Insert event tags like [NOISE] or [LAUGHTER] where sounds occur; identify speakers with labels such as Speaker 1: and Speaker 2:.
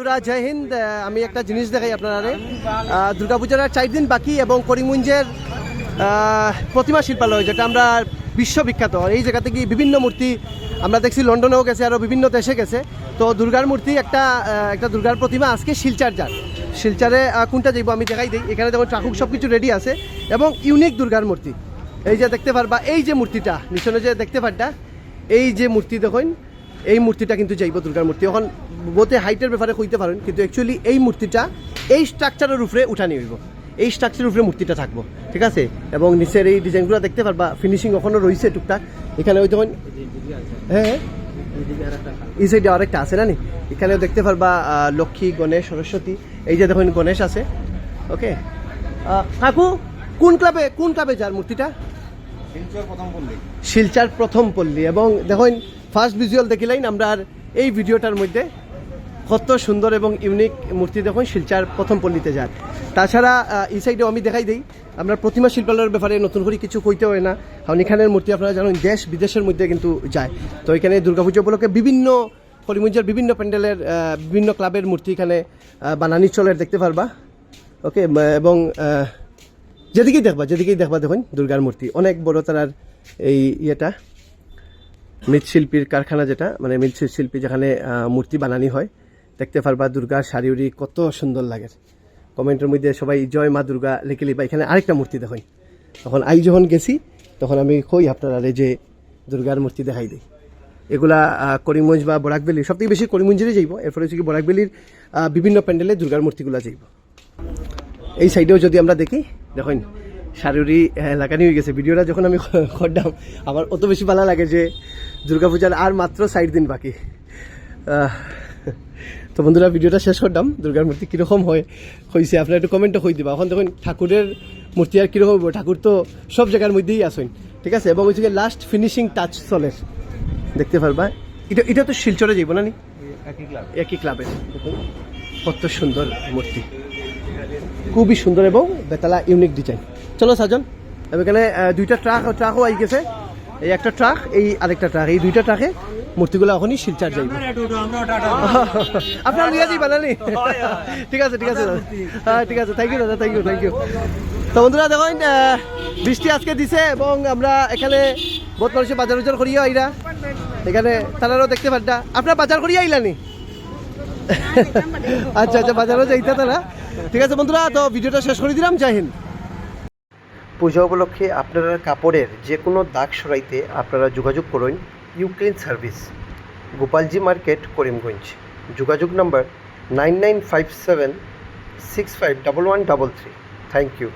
Speaker 1: বন্ধুরা, জয় হিন্দ। আমি একটা জিনিস দেখাই আপনারা দুর্গাপূজার আর চার দিন বাকি এবং করিমগঞ্জের প্রতিমা শিল্পালয়, যেটা আমরা বিশ্ববিখ্যাত। এই জায়গা থেকে বিভিন্ন মূর্তি আমরা দেখছি, লন্ডনেও গেছে, আরও বিভিন্ন দেশে গেছে। তো দুর্গার মূর্তি একটা একটা দুর্গার প্রতিমা আজকে শিলচার যার। শিলচারে কোনটা যাইব আমি দেখাই দিই। এখানে যেমন ট্রাকুক সব কিছু রেডি আছে এবং ইউনিক দুর্গার মূর্তি। এই যে দেখতে পারবা, এই যে মূর্তিটা নিশনে যে দেখতে পারটা, এই যে মূর্তি দেখুন, এই মূর্তিটা কিন্তু যাইব দুর্গার মূর্তি। এখন বোতে হাইটের ব্যাপারে কইতে পারেন কিন্তু অ্যাকচুয়ালি এই মূর্তিটা এই স্ট্রাকচারের উপরে উঠানি হইব। এই স্ট্রাকচারের উপরে মূর্তিটা থাকব ঠিক আছে? এবং নিচের এই ডিজাইনগুলো দেখতে পারবা ফিনিশিং এখনও রয়েছে টুকটাক। এখানে ওই তখন হ্যাঁ হ্যাঁ। এই সাইডে আরেকটা আছে না নি? এখানেও দেখতে পারবা লক্ষ্মী গণেশ সরস্বতী। এই যে দেখুন গণেশ আছে ওকে? কাকু কোন ক্লাবে কোন ক্লাবে যার মূর্তিটা?
Speaker 2: শিলচর প্রথম পল্লী।
Speaker 1: এবং দেখুন ফার্স্ট ভিজুয়াল দেখিলেন আমরা আর এই ভিডিওটার মধ্যে কত সুন্দর এবং ইউনিক মূর্তি দেখুন, শিলচার প্রথম পল্লীতে যান তাছাড়া এই সাইডেও আমি দেখাই দিই, আমরা প্রতিমা শিল্পালয়ের ব্যাপারে নতুন করে কিছু কইতে হয় না। কারণ এখানের মূর্তি আপনারা জানেন, দেশ বিদেশের মধ্যে কিন্তু যায়। তো এখানে দুর্গাপুজো উপলক্ষে বিভিন্ন করিমগঞ্জের বিভিন্ন প্যান্ডেলের বিভিন্ন ক্লাবের মূর্তি এখানে বানানি চলের দেখতে পারবা। ওকে এবং যেদিকেই দেখবা যেদিকেই দেখবা দেখুন, দুর্গার মূর্তি। অনেক বড় তার এই ইয়েটা, মৃৎশিল্পীর কারখানা যেটা মানে মৃৎশিল্পী যেখানে মূর্তি বানানি হয়। দেখতে পারবা দুর্গার শাড়ি কত সুন্দর লাগে। কমেন্টের মধ্যে সবাই, জয় মা দুর্গা, লিখে লিবা এখানে আরেকটা মূর্তি দেখুন। তখন আই যখন গেছি, তখন আমি কই আপনারা যে দুর্গার মূর্তি দেখাই দিই। এগুলা করিমগঞ্জ বা বরাকবেলি সব থেকে বেশি করিমগঞ্জেরই যাইব। এরপরে হচ্ছে কি বরাকবেলির বিভিন্ন প্যান্ডেলে দুর্গার মূর্তিগুলা যাইব। এই সাইডেও যদি আমরা দেখি, দেখুন শারুরি লাগানি হয়ে গেছে। ভিডিওটা যখন আমি [LAUGHS] করলাম আমার অত বেশি ভালো লাগে যে দুর্গাপূজার আর মাত্র ষাট দিন বাকি। তো বন্ধুরা ভিডিওটা শেষ করলাম। দুর্গার মূর্তি কীরকম হয় হয়েছে আপনারা একটু কমেন্টও হয়ে দিবা। এখন দেখুন ঠাকুরের মূর্তি আর কীরকম হইব? ঠাকুর তো সব জায়গার মধ্যেই আসেন ঠিক আছে? এবং হচ্ছে লাস্ট ফিনিশিং টাচ চলে। দেখতে পারবা? এটা এটা তো শিলচরে যাইব না নি?
Speaker 2: একই ক্লাব
Speaker 1: একই ক্লাবের দেখুন কত সুন্দর মূর্তি। খুবই সুন্দর এবং বেতালা ইউনিক ডিজাইন চলো সাজন এখানে দুইটা ট্রাক ট্রাকও আই গেছে। এই একটা ট্রাক, এই আরেকটা ট্রাক, এই দুইটা ট্রাকে মূর্তিগুলো এখনই শিলচার যাইব। [LAUGHS] আপনার নিয়ে? ঠিক আছে ঠিক আছে। হ্যাঁ ঠিক আছে থ্যাংক ইউ দাদা থ্যাংক ইউ থ্যাংক ইউ তো বন্ধুরা, দেখুন বৃষ্টি আজকে দিছে এবং আমরা এখানে বহুত মানুষের বাজার উজার করিয়া আইরা। এখানে তারারও দেখতে পারটা আপনার বাজার করিয়া আইলানি [LAUGHS] আচ্ছা আচ্ছা বাজারও যাইতা তারা। ঠিক আছে, বন্ধুরা, তো ভিডিওটা শেষ করে দিলাম। জয় হিন্দ। পূজা উপলক্ষে আপনারা কাপড়ের যে কোনো দাগ সরাইতে আপনারা যোগাযোগ করুন Uclean service, Gopalji market, Karimganj. যোগাযোগ number nine nine five seven six five double one double three. Thank you.